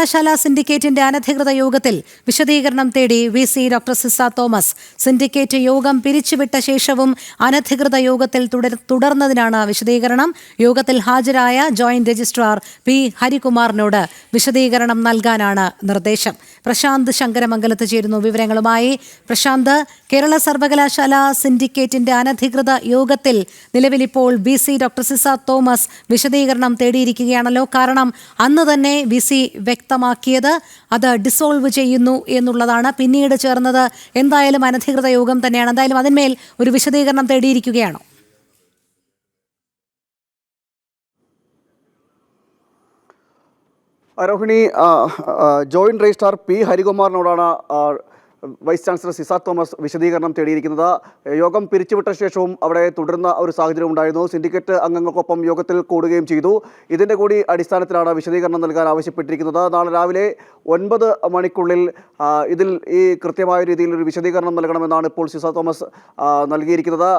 സർവകലാശാല സിൻഡിക്കേറ്റിന്റെ അനധികൃത യോഗത്തിൽ വിശദീകരണം തേടി V C doctor Siza Thomas. Syndicate യോഗം പിരിച്ചുവിട്ട ശേഷവും അനധികൃത യോഗത്തിൽ തുടർ തുടർന്നതിനാണ് വിശദീകരണം. യോഗത്തിൽ ഹാജരായ ജോയിന്റ് രജിസ്ട്രാർ പി ഹരികുമാറിനോട് വിശദീകരണം നൽകാനാണ് നിർദ്ദേശം. പ്രശാന്ത് ശങ്കരമംഗലത്ത് ചേരുന്നു വിവരങ്ങളുമായി. പ്രശാന്ത് കേരള സർവകലാശാല സിൻഡിക്കേറ്റിന്റെ അനധികൃത യോഗത്തിൽ നിലവിലിപ്പോൾ B C doctor Siza Thomas വിശദീകരണം തേടിയിരിക്കുകയാണല്ലോ. കാരണം അന്ന് തന്നെ ബി സി വ്യക്തമാക്കിയത്. അത് ഡിസോൾവ് ചെയ്യുന്നു എന്നുള്ളതാണ് പിന്നീട് ചേർന്നത്. എന്തായാലും അനധികൃത യോഗം തന്നെയാണ്. എന്തായാലും അതിന്മേൽ ഒരു വിശദീകരണം തേടിയിരിക്കുകയാണോ? Rohini joint registrar P. ഹരികുമാറിനോടാണ് vice chancellor Ciza Thomas വിശദീകരണം തേടിയിരിക്കുന്നത്. യോഗം പിരിച്ചുവിട്ട ശേഷവും അവിടെ തുടരുന്ന ഒരു സാഹചര്യം ഉണ്ടായിരുന്നു. സിൻഡിക്കേറ്റ് അംഗങ്ങൾക്കൊപ്പം യോഗത്തിൽ കൂടുകയും ചെയ്തു. ഇതിന്റെ കൂടി അടിസ്ഥാനത്തിലാണ് വിശദീകരണം നൽകാൻ ആവശ്യപ്പെട്ടിരിക്കുന്നത്. നാളെ രാവിലെ ഒൻപത് മണിക്കുള്ളിൽ ഇതിൽ ഈ കൃത്യമായ രീതിയിൽ ഒരു വിശദീകരണം നൽകണമെന്നാണ് ഇപ്പോൾ സിസാ തോമസ് നൽകിയിരിക്കുന്നത്.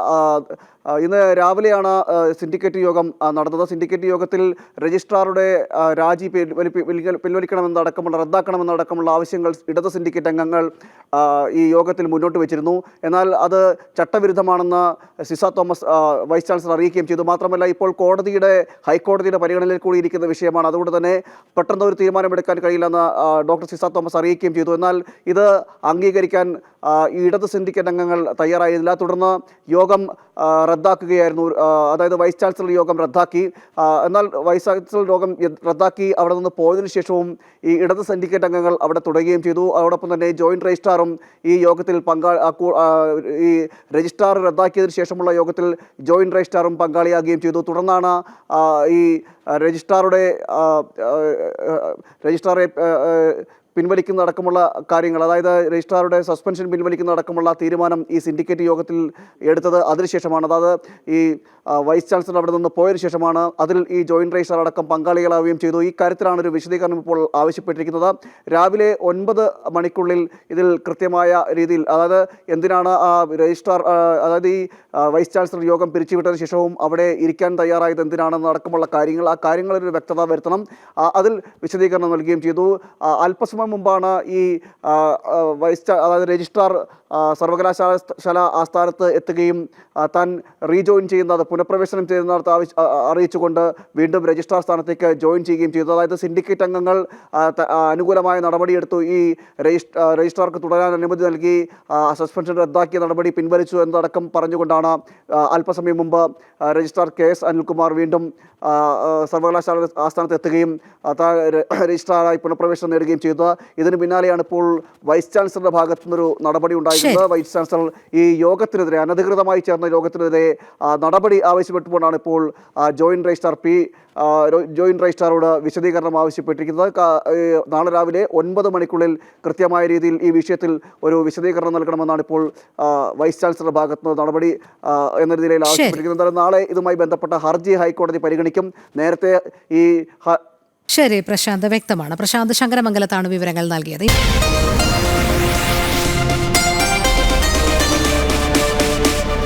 ഇന്ന് രാവിലെയാണ് സിൻഡിക്കേറ്റ് യോഗം നടന്നത്. സിൻഡിക്കേറ്റ് യോഗത്തിൽ രജിസ്ട്രാറുടെ രാജി പിൻവലിക്കണമെന്ന് അടക്കമുള്ള ആവശ്യങ്ങൾ ഇടത് സിൻഡിക്കേറ്റ് അംഗങ്ങൾ ഈ യോഗത്തിൽ മുന്നോട്ട് വെച്ചിരുന്നു. എന്നാൽ അത് ചട്ടവിരുദ്ധമാണെന്ന് സിസ തോമസ് വൈസ് ചാൻസലർ അറിയിക്കുകയും ചെയ്തു. മാത്രമല്ല ഇപ്പോൾ കോടതിയുടെ ഹൈക്കോടതിയുടെ പരിഗണനയിൽ കൂടി ഇരിക്കുന്ന വിഷയമാണ്. അതുകൊണ്ട് തന്നെ പെട്ടെന്ന് ഒരു തീരുമാനമെടുക്കാൻ കഴിയില്ലെന്ന് ഡോക്ടർ സിസ തോമസ് അറിയിക്കുകയും ചെയ്തു. എന്നാൽ ഇത് അംഗീകരിക്കാൻ ഇടത് സിൻഡിക്കേറ്റ് അംഗങ്ങൾ തയ്യാറായിരുന്നില്ല. തുടർന്ന് യോഗം റദ്ദാക്കുകയായിരുന്നു. അതായത് വൈസ് ചാൻസലർ യോഗം റദ്ദാക്കി. എന്നാൽ വൈസ് ചാൻസലർ യോഗം റദ്ദാക്കി. അവിടെ നിന്ന് പോയതിനു ശേഷവും ഈ ഇടത് സിൻഡിക്കേറ്റ് അംഗങ്ങൾ അവിടെ തുടരുകയും ചെയ്തു. അതോടൊപ്പം തന്നെ ജോയിന്റ് രജിസ്ട്രാറും ഈ യോഗത്തിൽ പങ്കാ ഈ രജിസ്ട്രാർ റദ്ദാക്കിയതിനു ശേഷമുള്ള യോഗത്തിൽ ജോയിന്റ് രജിസ്ട്രാറും പങ്കാളിയാകുകയും ചെയ്തു. തുടർന്നാണ് ഈ രജിസ്ട്രാറുടെ രജിസ്ട്രാറെ പിൻവലിക്കുന്നതടക്കമുള്ള കാര്യങ്ങൾ അതായത് രജിസ്ട്രാറുടെ സസ്പെൻഷൻ പിൻവലിക്കുന്ന പിൻവലിക്കുന്നതടക്കമുള്ള തീരുമാനം ഈ സിൻഡിക്കേറ്റ് യോഗത്തിൽ എടുത്തത് അതിനുശേഷമാണ് അതായത് ഈ വൈസ് ചാൻസലർ അവിടെ നിന്ന് പോയതിനു ശേഷമാണ് അതിൽ ഈ ജോയിന്റ് രജിസ്ട്രാർ അടക്കം പങ്കാളികളാവുകയും ചെയ്തു. ഈ കാര്യത്തിലാണ് ഒരു വിശദീകരണം ഇപ്പോൾ ആവശ്യപ്പെട്ടിരിക്കുന്നത്. രാവിലെ ഒൻപത് മണിക്കുള്ളിൽ ഇതിൽ കൃത്യമായ രീതിയിൽ അതായത് എന്തിനാണ് ആ രജിസ്ട്രാർ അതായത് ഈ വൈസ് ചാൻസലർ യോഗം പിരിച്ചുവിട്ടതിന് ശേഷവും അവിടെ ഇരിക്കാൻ തയ്യാറായത് എന്തിനാണെന്ന് അടക്കമുള്ള കാര്യങ്ങൾ ആ കാര്യങ്ങളിൽ ഒരു വ്യക്തത വരുത്തണം. അതിൽ വിശദീകരണം നൽകുകയും ചെയ്തു. ആ, അല്പസമയം മുമ്പാണ് ഈ വൈസ് അതായത് രജിസ്ട്രാർ സർവകലാശാല ശാല ആസ്ഥാനത്ത് എത്തുകയും താൻ റീജോയിൻ ചെയ്യുന്നത് പുനഃപ്രവേശനം ആ, അറിയിച്ചുകൊണ്ട് വീണ്ടും രജിസ്ട്രാർ സ്ഥാനത്തേക്ക് ജോയിൻ ചെയ്യുകയും ചെയ്തു. അതായത് സിൻഡിക്കേറ്റ് അംഗങ്ങൾ അനുകൂലമായ നടപടിയെടുത്തു. ഈ രജിസ്- രജിസ്ട്രാർക്ക് തുടരാൻ അനുമതി നൽകി സസ്പെൻഷൻ റദ്ദാക്കിയ നടപടി പിൻവലിച്ചു എന്നതടക്കം പറഞ്ഞുകൊണ്ടാണ് അല്പസമയം മുമ്പ് രജിസ്ട്രാർ കെ എസ് അനിൽകുമാർ വീണ്ടും സർവകലാശാല ആസ്ഥാനത്ത് എത്തുകയും രജിസ്ട്രാറായി പുനഃപ്രവേശനം നേടുകയും ഇതിന് പിന്നാലെയാണ് ഇപ്പോൾ വൈസ് ചാൻസലറുടെ ഭാഗത്തു നിന്നൊരു നടപടി ഉണ്ടായിരുന്നത്. വൈസ് ചാൻസലർ ഈ യോഗത്തിനെതിരെ അനധികൃതമായി ചേർന്ന യോഗത്തിനെതിരെ നടപടി ആവശ്യപ്പെട്ടുകൊണ്ടാണ് ഇപ്പോൾ ജോയിന്റ് രജിസ്ട്രാർ പി ജോയിന്റ് രജിസ്ട്രാറോട് വിശദീകരണം ആവശ്യപ്പെട്ടിരിക്കുന്നത്. നാളെ രാവിലെ ഒൻപത് മണിക്കുള്ളിൽ കൃത്യമായ രീതിയിൽ ഈ വിഷയത്തിൽ ഒരു വിശദീകരണം നൽകണമെന്നാണ് ഇപ്പോൾ വൈസ് ചാൻസലറുടെ ഭാഗത്ത് നിന്ന് നടപടി എന്ന രീതിയിൽ ആവശ്യപ്പെട്ടിരിക്കുന്നത്. നാളെ ഇതുമായി ബന്ധപ്പെട്ട ഹർജി ഹൈക്കോടതി പരിഗണിക്കും. നേരത്തെ ഈ ശരി പ്രശാന്ത് വ്യക്തമാണ്. പ്രശാന്ത് ശങ്കരമംഗലത്താണ് വിവരങ്ങൾ നൽകിയത്.